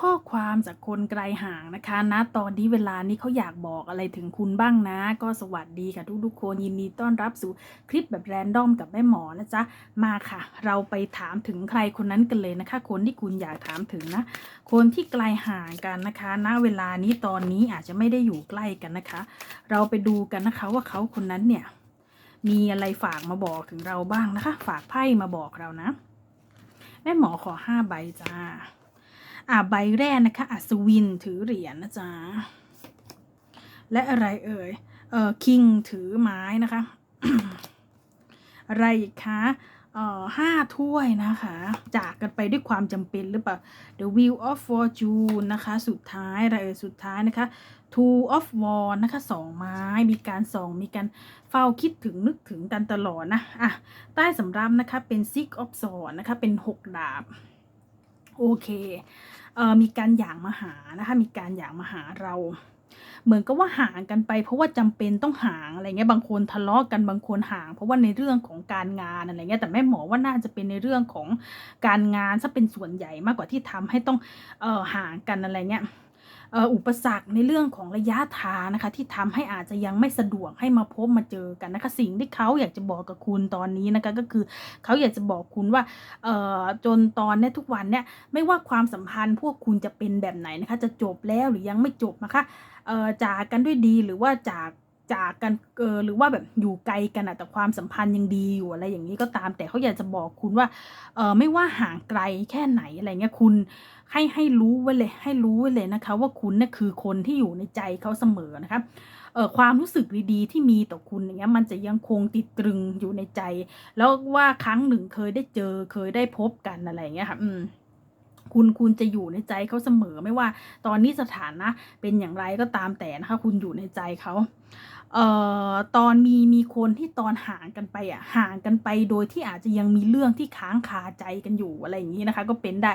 ข้อความจากคนไกลห่างนะคะณตอนนี้เวลานี้เขาอยากบอกอะไรถึงคุณบ้างนะ ก็สวัสดีค่ะทุกๆคนยินดีต้อนรับสู่คลิปแบบแรนดอมกับแม่หมอนะจ๊ะมาค่ะ เราไปถามถึงใครคนนั้นกันเลยนะคะ คนที่คุณอยากถามถึงนะ คนที่ไกลห่างกันนะคะณเวลานี้ตอนนี้อาจจะไม่ได้อยู่ใกล้กันนะคะ เราไปดูกันนะคะว่าเขาคนนั้นเนี่ยมีอะไรฝากมาบอกถึงเราบ้างนะคะ ฝากไพ่มาบอกเรานะ แม่หมอขอห้าใบจ้า อ่าใบแรกนะคะ อัศวินถือเหรียญนะจ๊ะ และอะไรเอ่ย เอ่อคิงถือไม้นะคะ อะไรอีกคะเอ่อห้าถ้วยนะคะ จากกันไปด้วยความจำเป็นหรือเปล่า The Wheel of Fortune นะคะ สุดท้ายอะไรเอ่ยสุดท้ายนะคะ Two of Wands นะคะสองไม้มีการส่องมีการเฝ้าคิดถึงนึกถึงกันตลอดนะอะใต้สำรับนะคะเป็น Six of Swords นะคะ เป็นหกดาบ โอเค มีการหย่างมาหานะคะมีการหย่างมาหาเรา เหมือนกับว่าห่างกันไป เพราะว่าจำเป็นต้องห่างอะไรเงี้ยบางคนทะเลาะกันบางคนห่าง เพราะว่าในเรื่องของการงานอะไรเงี้ยแต่แม่หมอว่าน่าจะเป็นในเรื่องของการงานซะเป็นส่วนใหญ่มากกว่าที่ทำให้ต้องเอ่อห่างกันอะไรเงี้ย อุปสรรคในเรื่องของระยะทางนะคะ ที่ทำให้อาจจะยังไม่สะดวกให้มาพบมาเจอกันนะคะ สิ่งที่เขาอยากจะบอกกับคุณตอนนี้นะคะก็คือเขาอยากจะบอกคุณว่าจนตอนนี้ทุกวันเนี้ยไม่ว่าความสัมพันธ์พวกคุณจะเป็นแบบไหนนะคะ จะจบแล้วหรือยังไม่จบนะคะจากกันด้วยดีหรือว่าจาก จากกันเออหรือว่าแบบอยู่ไกลกันอะแต่ความสัมพันธ์ยังดีอยู่อะไรอย่างนี้ก็ตาม แต่เขาอยากจะบอกคุณว่าเออไม่ว่าห่างไกลแค่ไหนอะไรเงี้ยคุณให้ให้รู้ไว้เลยให้รู้ไว้เลยนะคะ ว่าคุณเนี่ยคือคนที่อยู่ในใจเขาเสมอนะคะเออความรู้สึกดีๆ ที่มีต่อคุณอย่างเงี้ยมันจะยังคงติดตรึงอยู่ในใจ แล้วว่าครั้งหนึ่งเคยได้เจอเคยได้พบกันอะไรเงี้ยค่ะอืม คุณคุณจะอยู่ในใจเขาเสมอไม่ว่า ตอนนี้สถานะเป็นอย่างไรก็ตามแต่นะคะ คุณอยู่ในใจเขาเอ่อตอนมีมีคนที่ตอนห่างกันไปอะห่างกันไปโดยที่อาจจะยังมีเรื่องที่ค้างคาใจกันอยู่อะไรอย่างนี้นะคะ ก็เป็นได้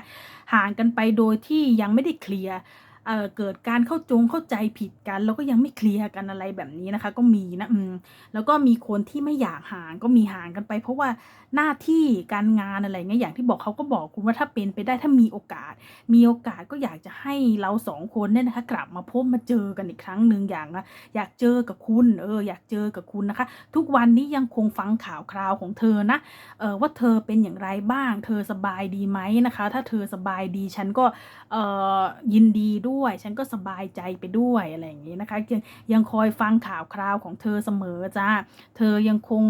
ห่างกันไปโดยที่ยังไม่ได้เคลียร์ เเกิดการเข้าจงเข้าใจผิดกัน แล้วก็ยังไม่เคลียร์กันอะไรแบบนี้นะคะ ก็มีนะอืมแล้วก็มีคนที่ไม่อยากห่างก็มีห่างกันไป เพราะว่าหน้าที่การงานอะไรเงี้ยอย่างที่บอกเขาก็บอกคุณว่าถ้าเป็นไปได้ถ้ามีโอกาส มีโอกาสก็อยากจะให้เราสองคนเนี่ยนะคะ กลับมาพบมาเจอกันอีกครั้งหนึ่งอย่างนะอยากเจอกับคุณเอออยากเจอกับคุณนะคะ ทุกวันนี้ยังคงฟังข่าวคราวของเธอนะเออว่าเธอเป็นอย่างไรบ้าง เธอสบายดีไหมนะคะ ถ้าเธอสบายดีฉันก็เออยินดีด้วยฉันก็สบายใจไปด้วยอะไรอย่างนี้นะคะยังยังคอยฟังข่าวคราวของเธอเสมอจ้าเธอยังคง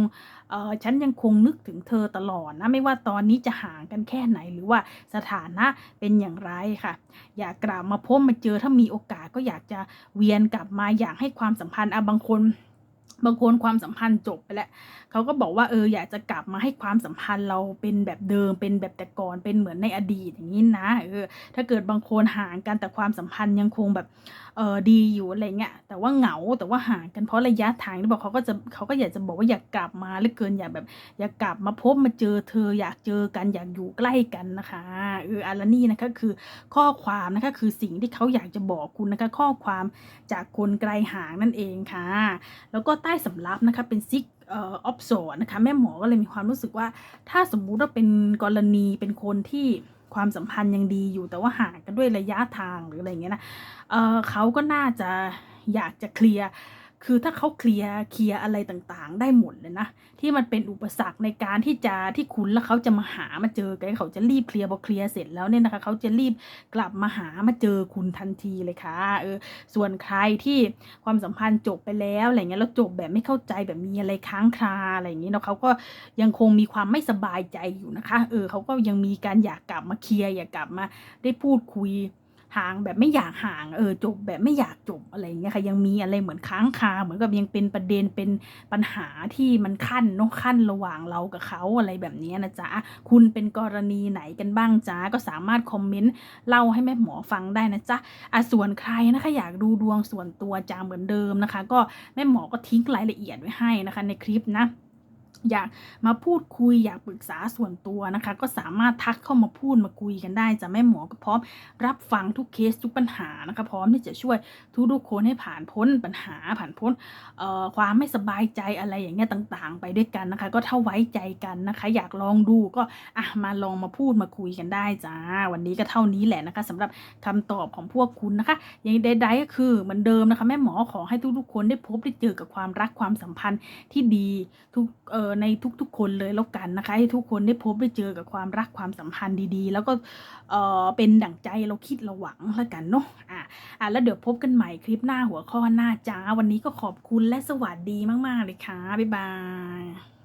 เออฉันยังคงนึกถึงเธอตลอดนะไม่ว่าตอนนี้จะห่างกันแค่ไหนหรือว่าสถานะเป็นอย่างไรค่ะ อยากกลับมาพบมาเจอถ้ามีโอกาสก็อยากจะเวียนกลับมาอยากให้ความสัมพันธ์อะบางคน บางคนความสัมพันธ์จบไปแล้วเขาก็บอกว่าเอออยากจะกลับมาให้ความสัมพันธ์เราเป็นแบบเดิมเป็นแบบแต่ก่อนเป็นเหมือนในอดีตอย่างนี้นะเออถ้าเกิดบางคนห่างกันแต่ความสัมพันธ์ยังคงแบบเออดีอยู่อะไรเงี้ยแต่ว่าเหงาแต่ว่าห่างกันเพราะระยะทางที่บอกเขาก็จะเขาก็อยากจะบอกว่าอยากกลับมาเหลือเกินอยากแบบ อยากกลับมาพบมาเจอเธออยากเจอกันอยากอยู่ใกล้กันนะคะเอออันละนี่นะคะคือข้อความนะคะคือสิ่งที่เขาอยากจะบอกคุณนะคะข้อความจากคนไกลห่างนั่นเองค่ะ แล้วก็ใต้สำรับนะคะเป็นซิกออออฟโซนะคะแม่หมอก็เลยมีความรู้สึกว่า ถ้าสมมุติว่าเป็นกรณีเป็นคนที่ความสัมพันธ์ยังดีอยู่แต่ว่าห่างกันด้วยระยะทางหรืออะไรเงี้ยนะเเขาก็น่าจะอยากจะเคลียร์ คือถ้าเขาเคลียร์เคลียร์อะไรต่างๆ ได้หมดเลยนะที่มันเป็นอุปสรรคในการที่จะที่คุณแล้วเขาจะมาหามาเจอกันเขาจะรีบเคลียร์พอเคลียร์เสร็จแล้วเนี่ยนะคะเขาจะรีบกลับมาหามาเจอคุณทันทีเลยค่ะเออส่วนใครที่ความสัมพันธ์จบไปแล้วอะไรเงี้ยแล้วจบแบบไม่เข้าใจแบบมีอะไรค้างคาอะไรอย่างเงี้ยเนาะเขาก็ยังคงมีความไม่สบายใจอยู่นะคะ เออเขาก็ยังมีการอยากกลับมาเคลียร์อยากกลับมาได้พูดคุย ห่างแบบไม่อยากห่างเออจบแบบไม่อยากจบอะไรเงี้ยค่ะยังมีอะไรเหมือนค้างคาเหมือนกับยังเป็นประเด็นเป็นปัญหาที่มันขั้นเนาะขั้นระหว่างเรากับเขาอะไรแบบนี้นะจ๊ะคุณเป็นกรณีไหนกันบ้างจ๊ะก็สามารถคอมเมนต์เล่าให้แม่หมอฟังได้นะจ๊ะอะส่วนใครนะคะอยากดูดวงส่วนตัวจางเหมือนเดิมนะคะ ก็แม่หมอก็ทิ้งรายละเอียดไว้ให้นะคะในคลิปนะ อยากมาพูดคุยอยากปรึกษาส่วนตัวนะคะ ก็สามารถทักเข้ามาพูดมาคุยกันได้จะแม่หมอก็พร้อม รับฟังทุกเคสทุกปัญหานะคะ พร้อมที่จะช่วยทุกๆคนให้ผ่านพ้นปัญหาผ่านพ้นความไม่สบายใจอะไรอย่างเงี้ยต่างๆ ไปด้วยกันนะคะ ก็ถ้าไว้ใจกันนะคะ อยากลองดูก็อะมาลองมาพูดมาคุยกันได้จ้าวันนี้ก็เท่านี้แหละนะคะสำหรับคำตอบของพวกคุณนะคะอย่างใดๆก็คือเหมือนเดิมนะคะ แม่หมอขอให้ทุกๆคนได้พบได้เจอกับความรักความสัมพันธ์ที่ดีทุกเอ่อในทุกๆ คนเลยแล้วกันนะคะ ให้ทุกคนได้พบได้เจอกับความรักความสัมพันธ์ดีๆ แล้วก็เออเป็นดั่งใจเราคิดเราหวังแล้วกันเนาะอะอะแล้วเดี๋ยวพบกันใหม่คลิปหน้าหัวข้อหน้าจ้า วันนี้ก็ขอบคุณและสวัสดีมากๆเลยค่ะบ๊ายบาย